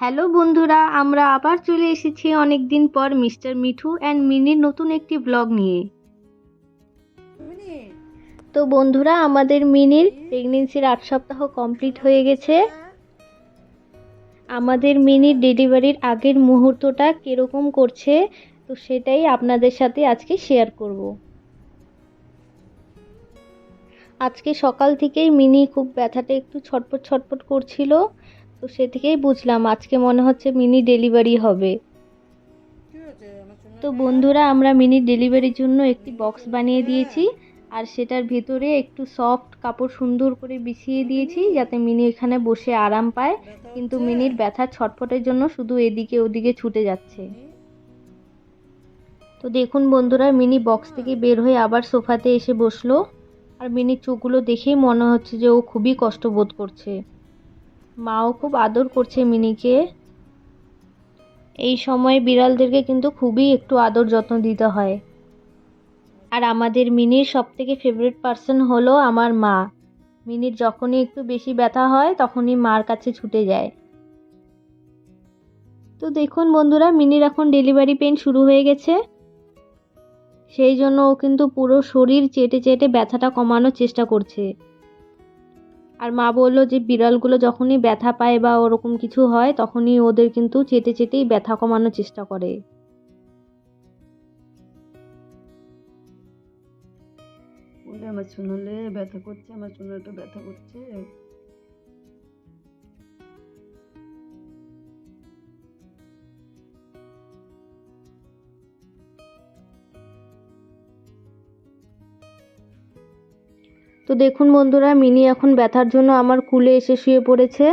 Hello বন্ধুরা, আমরা আবার চলে এসেছি অনেক দিন পর মিস্টার মিঠু অ্যান্ড মিনির নতুন একটি ব্লগ নিয়ে। তো বন্ধুরা, আমাদের মিনির প্রেগনেন্সির আট সপ্তাহ কমপ্লিট হয়ে গেছে। আমাদের মিনির ডেলিভারির আগের মুহূর্তটা কীরকম করছে, তো সেটাই আপনাদের সাথে আজকে শেয়ার করব। আজকে সকাল থেকেই মিনি খুব ব্যথাটা একটু ছটপট ছটপট করছিল। তো সে থেকেই বুঝলাম আজকে মনে হচ্ছে মিনি ডেলিভারি হবে। তো বন্ধুরা, আমরা মিনি ডেলিভারির জন্য একটি বক্স বানিয়ে দিয়েছি, আর সেটার ভেতরে একটু সফট কাপড় সুন্দর করে বিছিয়ে দিয়েছি, যাতে মিনি এখানে বসে আরাম পায়। কিন্তু মিনির ব্যথা ছটফটের জন্য শুধু এদিকে ওদিকে ছুটে যাচ্ছে। তো দেখুন বন্ধুরা, মিনি বক্স থেকে বের হয়ে আবার সোফাতে এসে বসল, আর মিনির চোখগুলো দেখেই মনে হচ্ছে যে ও খুবই কষ্ট বোধ করছে। মাও খুব আদর করছে মিনিকে। এই সময় বিড়ালদেরকে কিন্তু খুবই একটু আদর যত্ন দিতে হয়। আর আমাদের মিনির সব থেকে ফেভারিট পার্সন হলো আমার মা। মিনির যখনই একটু বেশি ব্যথা হয়, তখনই মার কাছে ছুটে যায়। তো দেখুন বন্ধুরা, মিনির এখন ডেলিভারি পেন শুরু হয়ে গেছে। সেই জন্য ও কিন্তু পুরো শরীর চেটে চেটে ব্যথাটা কমানোর চেষ্টা করছে। আর মা বলল যে বিড়ালগুলো যখনই ব্যথা পায় বা ওরকম কিছু হয়, তখনই ওদের কিন্তু চেটে চেটেই ব্যথা কমানোর চেষ্টা করে। আমার শুনলে ব্যথা করছে, আমার শুনলে ব্যথা করছে। তো দেখুন বন্ধুরা, মিনি এখন ব্যথার জন্য আমার কুলে এসে শুয়ে পড়েছে।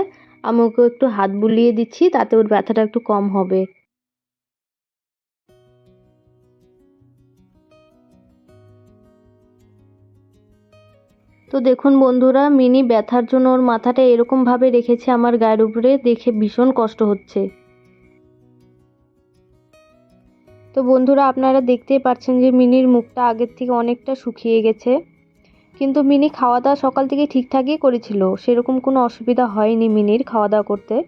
আমাকে একটু হাত বুলিয়ে দিচ্ছি, তাতে ওর ব্যথাটা একটু কম হবে। তো দেখুন বন্ধুরা, মিনি ব্যথার জন্য ওর মাথাটা এরকমভাবে রেখেছে আমার গায়ের উপরে, দেখে ভীষণ কষ্ট হচ্ছে। তো বন্ধুরা, আপনারা দেখতেই পাচ্ছেন যে মিনির মুখটা আগের থেকে অনেকটা শুকিয়ে গেছে। কিন্তু মিনি খাওয়া দাওয়া সকাল থেকে ঠিকঠাকই করেছিল। সেরকম কোনো অসুবিধা হয়নি মিনির খাওয়া দাওয়া করতে।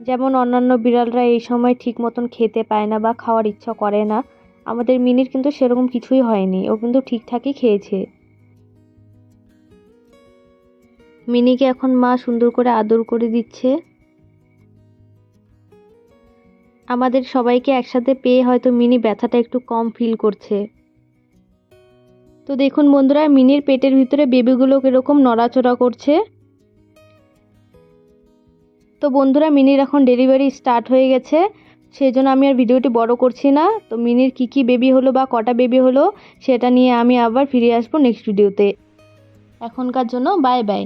যেমন অন্যান্য বিড়ালরা এই সময় ঠিক মতন খেতে পায় না বা খাওয়ার ইচ্ছা করে না, আমাদের মিনির কিন্তু সেরকম কিছুই হয়নি। ও কিন্তু ঠিকঠাকই খেয়েছে। মিনিকে এখন মা সুন্দর করে আদর করে দিচ্ছে। আমাদের সবাইকে একসাথে পেয়ে হয়তো মিনি ব্যথাটা একটু কম ফিল করছে। তো দেখুন বন্ধুরা, মিনির পেটের ভিতরে বেবিগুলো কীরকম নড়াচড়া করছে। তো বন্ধুরা, মিনির এখন ডেলিভারি স্টার্ট হয়ে গেছে। সেই জন্য আমি আর ভিডিওটি বড় করছি না। তো মিনির কি কি বেবি হলো বা কটা বেবি হলো, সেটা নিয়ে আমি আবার ফিরে আসব নেক্সট ভিডিওতে এখনকার জন্য বাই বাই